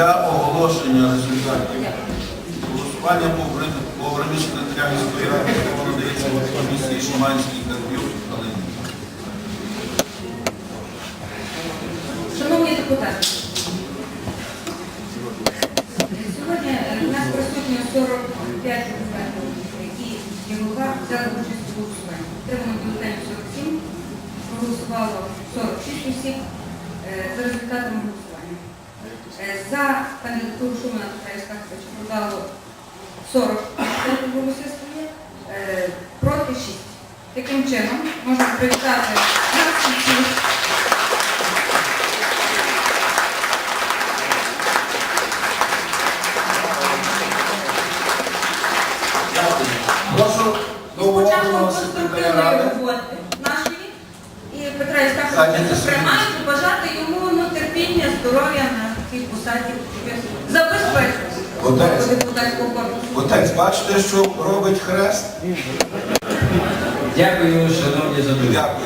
для оголошення результатів голосування по обранню секретаря міської ради, слово надається комісії Шиманській Карпюк. Шановні депутати, сьогодні у нас присутні 45 депутатів, які є голова, взяли участь у голосуванні. Отримано бюлетень 47, проголосувало 46 осіб е, за результатами голосування. Е, За кандидатуру Шумана Петра подало 40 депутатів голоси своє, е, проти 6. Таким чином, можна привітати нас всіх. Прошу до Початку секретаря ради. роботи нашої і Петра Саня, Іскаковича ти здоров'я на цій посаді, він депутатського корпусу. Отець, бачите, що робить хрест? Дякую, шановні за Дякую.